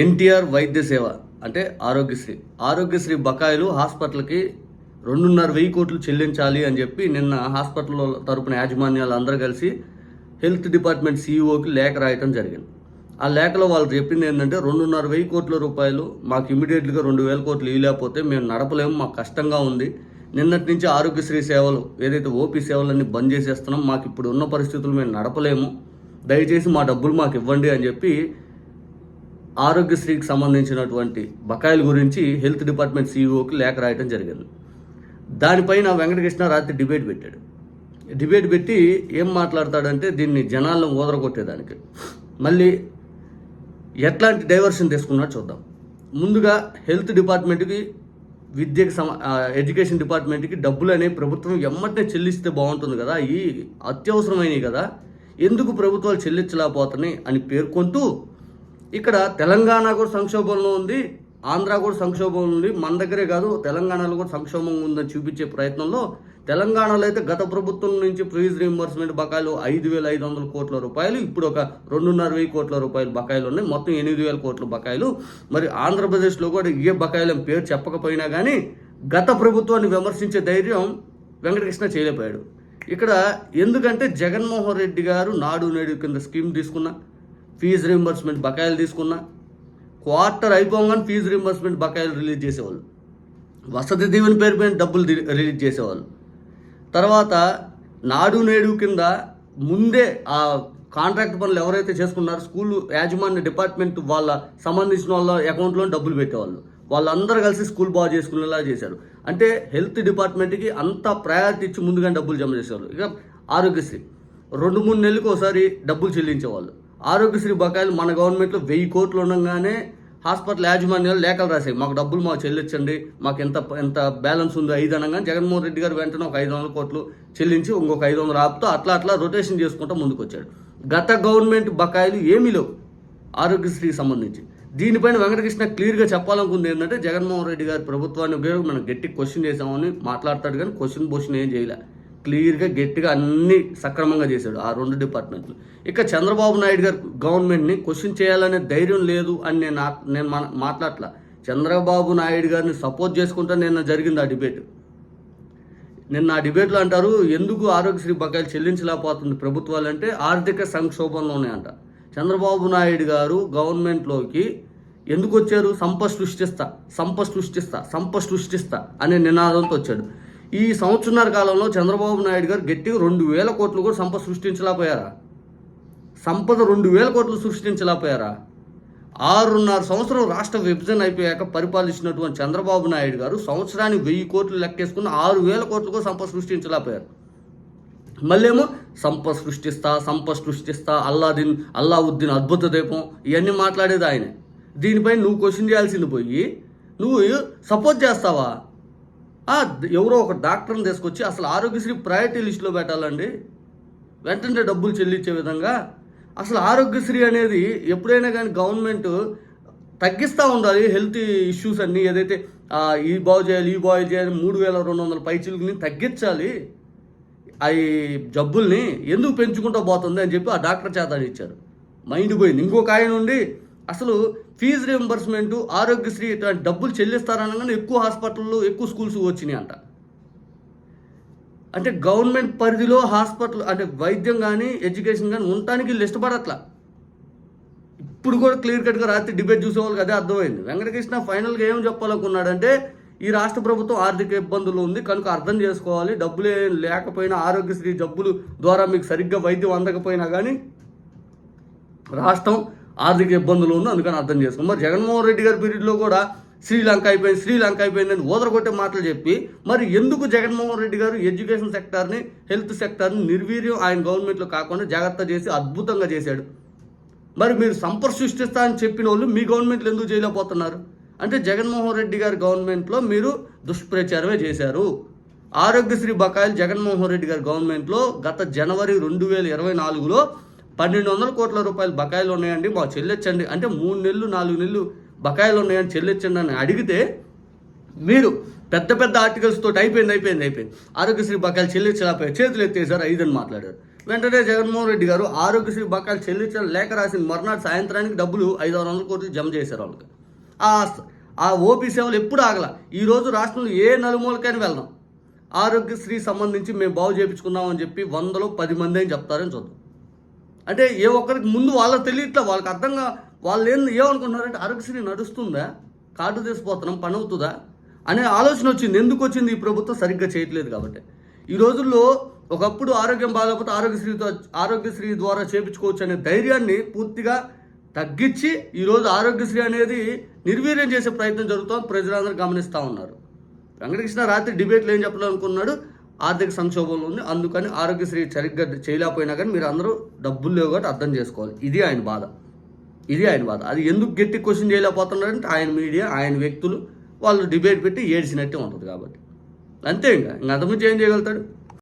ఎన్టీఆర్ వైద్య సేవ అంటే ఆరోగ్యశ్రీ. ఆరోగ్యశ్రీ బకాయిలు హాస్పిటల్కి రెండున్నర వెయ్యి కోట్లు చెల్లించాలి అని చెప్పి నిన్న హాస్పిటల్ తరపున యాజమాన్యాలు అందరూ కలిసి హెల్త్ డిపార్ట్మెంట్ సీఈఓకి లేఖ రాయటం జరిగింది. ఆ లేఖలో వాళ్ళు చెప్పింది ఏంటంటే రెండున్నర వెయ్యి కోట్ల రూపాయలు మాకు ఇమీడియట్గా రెండు వేల కోట్లు ఇవ్వలేకపోతే మేము నడపలేము మాకు కష్టంగా ఉంది. నిన్నటి నుంచి ఆరోగ్యశ్రీ సేవలు ఏదైతే ఓపీ సేవలన్నీ బంద్ చేసేస్తున్నాం మాకు ఇప్పుడు ఉన్న పరిస్థితులు మేము నడపలేము. దయచేసి మా డబ్బులు మాకు ఇవ్వండి అని చెప్పి ఆరోగ్యశ్రీకి సంబంధించినటువంటి బకాయిల గురించి హెల్త్ డిపార్ట్మెంట్ సీఈఓకి లేఖ రాయటం జరిగింది. దానిపైన వెంకటకృష్ణ రాత్రి డిబేట్ పెట్టాడు. డిబేట్ పెట్టి ఏం మాట్లాడతాడంటే దీన్ని జనాలను ఓదరగొట్టేదానికి మళ్ళీ ఎట్లాంటి డైవర్షన్ తీసుకున్నాడు చూద్దాం. ముందుగా హెల్త్ డిపార్ట్మెంట్కి విద్యకి సమ ఎడ్యుకేషన్ డిపార్ట్మెంట్కి డబ్బులు అనేవి ప్రభుత్వం ఎమ్మటనే చెల్లిస్తే బాగుంటుంది కదా ఈ అత్యవసరమైనవి కదా ఎందుకు ప్రభుత్వాలు చెల్లించలేకపోతున్నాయి అని పేర్కొంటూ ఇక్కడ తెలంగాణ కూడా సంక్షోభంలో ఉంది ఆంధ్ర కూడా సంక్షోభంలో ఉంది. మన దగ్గరే కాదు తెలంగాణలో కూడా సంక్షోభం ఉందని చూపించే ప్రయత్నంలో తెలంగాణలో అయితే గత ప్రభుత్వం నుంచి ప్రీజ్ రీఎంబర్స్మెంట్ బకాయిలు ఐదు వేల ఐదు వందల కోట్ల రూపాయలు ఇప్పుడు ఒక రెండున్నర వెయ్యి కోట్ల రూపాయలు బకాయిలు ఉన్నాయి. మొత్తం ఎనిమిది వేల కోట్ల బకాయిలు. మరి ఆంధ్రప్రదేశ్లో కూడా ఏ బకాయిలు పేరు చెప్పకపోయినా కానీ గత ప్రభుత్వాన్ని విమర్శించే ధైర్యం వెంకటకృష్ణ చేయలేకపోయాడు. ఇక్కడ ఎందుకంటే జగన్మోహన్ రెడ్డి గారు నాడు నేడు కింద స్కీమ్ తీసుకున్నా ఫీజు రీంబర్స్మెంట్ బకాయిలు తీసుకున్నా క్వార్టర్ అయిపోగానే ఫీజు రీంబర్స్మెంట్ బకాయిలు రిలీజ్ చేసేవాళ్ళు. వసతి దీవెన పేరు పైన డబ్బులు రిలీజ్ చేసేవాళ్ళు. తర్వాత నాడు నేడు కింద ముందే ఆ కాంట్రాక్ట్ పనులు ఎవరైతే చేసుకున్నారో స్కూల్ యాజమాన్య డిపార్ట్మెంట్ వాళ్ళ సంబంధించిన వాళ్ళ అకౌంట్లో డబ్బులు పెట్టేవాళ్ళు. వాళ్ళందరూ కలిసి స్కూల్ బాగు చేసుకునేలా చేశారు. అంటే హెల్త్ డిపార్ట్మెంట్కి అంత ప్రయారిటీ ఇచ్చి ముందుగా డబ్బులు జమ చేసేవాళ్ళు. ఇక ఆరోగ్యశ్రీ. రెండు మూడు నెలలకు ఒకసారి డబ్బులు చెల్లించేవాళ్ళు. ఆరోగ్యశ్రీ బకాయిలు మన గవర్నమెంట్లో వెయ్యి కోట్లు ఉండగానే హాస్పిటల్ యాజమాన్యాలు లేఖలు రాశాయి. మాకు డబ్బులు మాకు చెల్లించండి మాకు ఎంత ఎంత బ్యాలెన్స్ ఉందో ఐదు అనగా జగన్మోహన్ రెడ్డి గారు వెంటనే ఒక ఐదు వందల కోట్లు చెల్లించి ఇంకొక ఐదు వందలు ఆపుతూ అట్లా అట్లా రొటేషన్ చేసుకుంటూ ముందుకొచ్చాడు. గత గవర్నమెంట్ బకాయిలు ఏమీ లేవు ఆరోగ్యశ్రీకి సంబంధించి. దీనిపైన వెంకటకృష్ణ క్లియర్గా చెప్పాలనుకుంది ఏంటంటే జగన్మోహన్ రెడ్డి గారి ప్రభుత్వాన్ని ఉపయోగం మనం గట్టి క్వశ్చన్ చేసామని మాట్లాడతాడు కానీ క్వశ్చన్ పోషన్ ఏం చేయలే. క్లియర్గా గట్టిగా అన్ని సక్రమంగా చేశాడు ఆ రెండు డిపార్ట్మెంట్లు. ఇక చంద్రబాబు నాయుడు గారు గవర్నమెంట్ని క్వశ్చన్ చేయాలనే ధైర్యం లేదు అని నేను నేను మాట్లాడలా చంద్రబాబు నాయుడు గారిని సపోర్ట్ చేసుకుంటా నిన్న జరిగింది ఆ డిబేట్. నిన్న ఆ డిబేట్లో అంటారు ఎందుకు ఆరోగ్యశ్రీ బకాయిలు చెల్లించలేకపోతుంది ప్రభుత్వాలు అంటే ఆర్థిక సంక్షోభంలోనే అంట. చంద్రబాబు నాయుడు గారు గవర్నమెంట్లోకి ఎందుకు వచ్చారు? సంప సృష్టిస్తా సంప సృష్టిస్తా సంప సృష్టిస్తా అనే నినాదంతో వచ్చాడు. ఈ సంవత్సరన్నర కాలంలో చంద్రబాబు నాయుడు గారు గట్టిగా రెండు వేల కోట్లు కూడా సంపద సృష్టించలేకపోయారా? సంపద రెండు వేల కోట్లు సృష్టించలేకపోయారా? ఆరున్నర సంవత్సరం రాష్ట్ర విభజన అయిపోయాక పరిపాలించినటువంటి చంద్రబాబు నాయుడు గారు సంవత్సరానికి వెయ్యి కోట్లు లెక్కేసుకుని ఆరు వేల కోట్లు కూడా సంపద సృష్టించలేకపోయారు. మళ్ళేమో సంపద సృష్టిస్తా సంపద సృష్టిస్తా అల్లాదిన్ అల్లావుద్దీన్ అద్భుత దీపం ఇవన్నీ మాట్లాడేది ఆయన. దీనిపై నువ్వు క్వశ్చన్ చేయాల్సింది పోయి నువ్వు సపోర్ట్ చేస్తావా? ఎవరో ఒక డాక్టర్ని తీసుకొచ్చి అసలు ఆరోగ్యశ్రీ ప్రయారిటీ లిస్టులో పెట్టాలండి. వెంటనే డబ్బులు చెల్లించే విధంగా అసలు ఆరోగ్యశ్రీ అనేది ఎప్పుడైనా కానీ గవర్నమెంట్ తగ్గిస్తూ ఉండాలి. హెల్త్ ఇష్యూస్ అన్నీ ఏదైతే ఈ బాగు చేయాలి ఈ బాగు చేయాలి మూడు వేల రెండు వందల పైచిల్ని తగ్గించాలి. అవి జబ్బుల్ని ఎందుకు పెంచుకుంటూ పోతుంది అని చెప్పి ఆ డాక్టర్ చేత ఇచ్చారు మైండ్ పోయింది. ఇంకొక ఆయన ఉండి అసలు ఫీజు రియంబర్స్మెంట్ ఆరోగ్యశ్రీ ఇట్లాంటి డబ్బులు చెల్లిస్తారనగానే ఎక్కువ హాస్పిటల్లో ఎక్కువ స్కూల్స్ వచ్చినాయి అంట. అంటే గవర్నమెంట్ పరిధిలో హాస్పిటల్ అంటే వైద్యం కానీ ఎడ్యుకేషన్ కానీ ఉండటానికి లిస్ట్ పడట్లా ఇప్పుడు కూడా క్లియర్ కట్గా రాత్రి డిబేట్ చూసేవాళ్ళకి అదే అర్థమైంది. వెంకటకృష్ణ ఫైనల్గా ఏం చెప్పాలనుకున్నాడంటే ఈ రాష్ట్ర ప్రభుత్వం ఆర్థిక ఇబ్బందులు ఉంది కనుక అర్థం చేసుకోవాలి. డబ్బులు లేకపోయినా ఆరోగ్యశ్రీ జబ్బులు ద్వారా మీకు సరిగ్గా వైద్యం అందకపోయినా కానీ రాష్ట్రం ఆర్థిక ఇబ్బందులు ఉంది అందుకని అర్థం చేసుకో మరి జగన్మోహన్ రెడ్డి గారి పీరియడ్లో కూడా శ్రీలంక అయిపోయింది శ్రీలంక అయిపోయిందని ఓదరగొట్టే మాటలు చెప్పి మరి ఎందుకు జగన్మోహన్ రెడ్డి గారు ఎడ్యుకేషన్ సెక్టార్ని హెల్త్ సెక్టార్ని నిర్వీర్యం ఆయన గవర్నమెంట్లో కాకుండా జాగ్రత్త చేసి అద్భుతంగా చేశాడు. మరి మీరు సంపర్ సృష్టిస్తా అని చెప్పిన వాళ్ళు మీ గవర్నమెంట్లో ఎందుకు చేయలేకపోతున్నారు? అంటే జగన్మోహన్ రెడ్డి గారి గవర్నమెంట్లో మీరు దుష్ప్రచారమే చేశారు. ఆరోగ్యశ్రీ బకాయిలు జగన్మోహన్ రెడ్డి గారి గవర్నమెంట్లో గత జనవరి రెండు వేల ఇరవై నాలుగులో పన్నెండు వందల కోట్ల రూపాయలు బకాయిలు ఉన్నాయండి. బాగు చెల్లించండి. అంటే మూడు నెలలు నాలుగు నెలలు బకాయిలు ఉన్నాయని చెల్లించండి అని అడిగితే మీరు పెద్ద పెద్ద ఆర్టికల్స్ తోటి అయిపోయింది అయిపోయింది అయిపోయింది. ఆరోగ్యశ్రీ బకాయిలు చెల్లించలేకపోయారు. చేతులు ఎత్తేసారు ఐదని మాట్లాడారు. వెంటనే జగన్మోహన్ రెడ్డి గారు ఆరోగ్యశ్రీ బకాయిలు చెల్లించిన లేఖ రాసిన మర్నాడు సాయంత్రానికి డబ్బులు ఐదు ఆరు వందల కోట్లు జమ చేశారు వాళ్ళకి. ఆ ఆ ఓపీ సేవలు ఎప్పుడు ఆగల? ఈరోజు రాష్ట్రంలో ఏ నలుమూలకైనా వెళ్దాం. ఆరోగ్యశ్రీ సంబంధించి మేము బాగు చేయించుకుందామని చెప్పి వందలో పది మంది అని చెప్తారని చూద్దాం. అంటే ఏ ఒక్కరికి ముందు వాళ్ళకి తెలియట్లే వాళ్ళకి అర్థంగా వాళ్ళు ఏం ఏమనుకుంటున్నారంటే ఆరోగ్యశ్రీ నడుస్తుందా? కార్డు తీసిపోతున్నాం పని అవుతుందా అనే ఆలోచన వచ్చింది. ఎందుకు వచ్చింది? ఈ ప్రభుత్వం సరిగ్గా చేయట్లేదు కాబట్టి. ఈ రోజుల్లో ఒకప్పుడు ఆరోగ్యం బాగాలేకపోతే ఆరోగ్యశ్రీతో ఆరోగ్యశ్రీ ద్వారా చేపించుకోవచ్చు అనే ధైర్యాన్ని పూర్తిగా తగ్గించి ఈరోజు ఆరోగ్యశ్రీ అనేది నిర్వీర్యం చేసే ప్రయత్నం జరుగుతోంది. ప్రజలందరూ గమనిస్తూ ఉన్నారు. వెంకటకృష్ణ రాత్రి డిబేట్లో ఏం చెప్పాలనుకున్నాడు? ఆర్థిక సంక్షోభంలో ఉంది. అందుకని ఆరోగ్యశ్రీ సరిగ్గా చేయలేకపోయినా కానీ మీరు అందరూ డబ్బులు లేవు కాబట్టి అర్థం చేసుకోవాలి. ఇది ఆయన బాధ. ఇది ఆయన బాధ. అది ఎందుకు గట్టి క్వశ్చన్ చేయలేకపోతున్నారంటే ఆయన మీడియా ఆయన వ్యక్తులు వాళ్ళు డిబేట్ పెట్టి ఏడ్చినట్టే ఉంటుంది కాబట్టి. అంతే ఇంకా. ఇంకా అంతకుమించి ఏం చేయగలుగుతాడు?